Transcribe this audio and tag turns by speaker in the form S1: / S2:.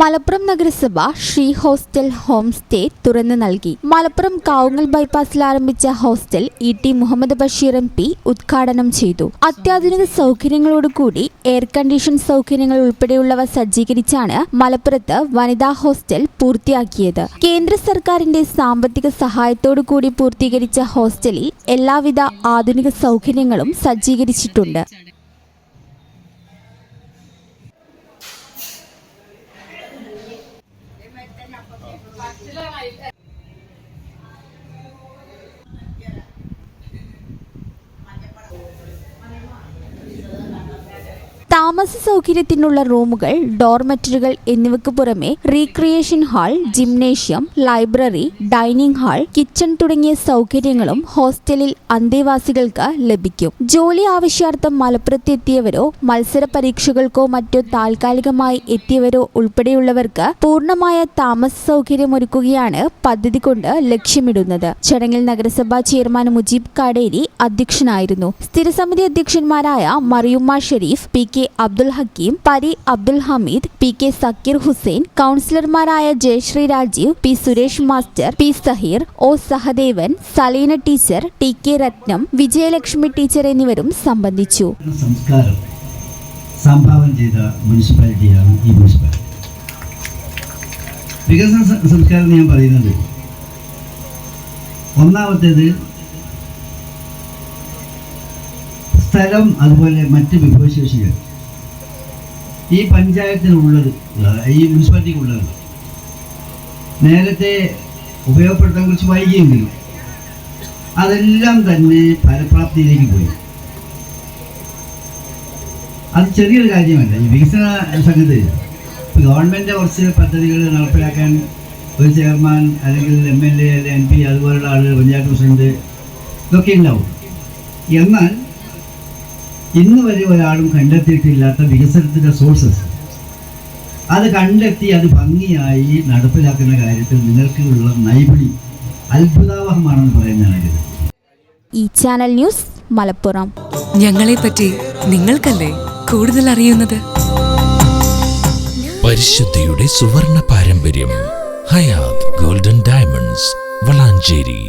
S1: മലപ്പുറം നഗരസഭ Shri hostel home stay തുറന്നു നൽകി. മലപ്പുറം കാവുങ്ങൽ ബൈപ്പാസിൽ ആരംഭിച്ച hostel E T Muhammad Basheer M P ഉദ്ഘാടനം ചെയ്തു. അത്യാധുനിക സൗകര്യങ്ങളോടുകൂടി എയർ കണ്ടീഷൻ സൗകര്യങ്ങൾ ഉൾപ്പെടെയുള്ളവ സജ്ജീകരിച്ചാണ് മലപ്പുറത്ത് വനിതാ ഹോസ്റ്റൽ പൂർത്തിയാക്കിയത്. കേന്ദ്ര സർക്കാരിന്റെ സാമ്പത്തിക കൂടി പൂർത്തീകരിച്ച ഹോസ്റ്റലിൽ എല്ലാവിധ ആധുനിക സൗകര്യങ്ങളും സജ്ജീകരിച്ചിട്ടുണ്ട്. താമസ സൗകര്യത്തിനുള്ള റൂമുകൾ ഡോർമെറ്ററികൾ എന്നിവയ്ക്ക് പുറമെ recreation hall gymnasium library dining hall kitchen തുടങ്ങിയ സൗകര്യങ്ങളും ഹോസ്റ്റലിൽ അന്തേവാസികൾക്ക് ലഭിക്കും. ജോലി ആവശ്യാർത്ഥം മലപ്പുറത്തെത്തിയവരോ മത്സര പരീക്ഷകൾക്കോ മറ്റോ താൽക്കാലികമായി എത്തിയവരോ ഉൾപ്പെടെയുള്ളവർക്ക് പൂർണമായ താമസ സൗകര്യം ഒരുക്കുകയാണ് പദ്ധതി കൊണ്ട് ലക്ഷ്യമിടുന്നത്. ചടങ്ങിൽ നഗരസഭാ ചെയർമാൻ മുജീബ് കാടേരി അധ്യക്ഷനായിരുന്നു. സ്ഥിരസമിതി അധ്യക്ഷന്മാരായ Mariyumma Sharif P K Abdul Hakeem Pari Abdul Hameed P K Sakir Hussain കൗൺസിലർമാരായ Jayasree Rajeev P Suresh master P Saheer O Sahadevan Salina teacher T K Ratnam Vijayalakshmi teacher എന്നിവരും സംബന്ധിച്ചു.
S2: സംസ്കാരം സംഭാവന ചെയ്ത മുനിസിപ്പാലിറ്റിയാണ് ഈ മുനിസിപ്പാലിറ്റി. വികസന സംസ്കാരം ഞാൻ പറയുന്നത് ഒന്നാമത്തേത് സ്ഥലം അതുപോലെ മറ്റ് വിഭവശേഷികൾ. ഈ പഞ്ചായത്തിനുള്ളത് ഈ മുനിസിപ്പാലിറ്റിക്കുള്ളത്. നേരത്തെ ഉപയോഗപ്പെടുത്താൻ കുറച്ച് വൈകിയെങ്കിലും അതെല്ലാം തന്നെ ഫലപ്രാപ്തിയിലേക്ക് പോയി. അത് ചെറിയൊരു കാര്യമല്ല. ഈ വികസന സംഘത്തിൽ ഗവൺമെന്റ് കുറച്ച് പദ്ധതികൾ നടപ്പിലാക്കാൻ ഒരു ചെയർമാൻ അല്ലെങ്കിൽ M L A M P അതുപോലുള്ള ആളുകൾ പഞ്ചായത്ത് പ്രസിഡന്റ് ഇതൊക്കെ ഉണ്ടാവും. എന്നാൽ ഇന്ന് വരെ ഒരാളും കണ്ടെത്തിയിട്ടില്ലാത്ത വികസനത്തിന്റെ സോഴ്സസ് അത് കണ്ടെത്തി അത് ഭംഗിയായി നടപ്പിലാക്കുന്ന കാര്യത്തിൽ നിങ്ങൾക്കുള്ള നൈപുണി അത്ഭുതാവഹമാണെന്ന് പറയുന്നതാണ്
S1: ഈ ചാനൽ ന്യൂസ് മലപ്പുറം.
S3: ഞങ്ങളെ പറ്റി നിങ്ങൾക്കല്ലേ കൂടുതൽ അറിയുന്നത്?
S4: പരിശുദ്ധിയുടെ സുവർണ പാരമ്പര്യം ഹയാത് ഗോൾഡൻ ഡയമണ്ട്സ് വളാഞ്ചേരി.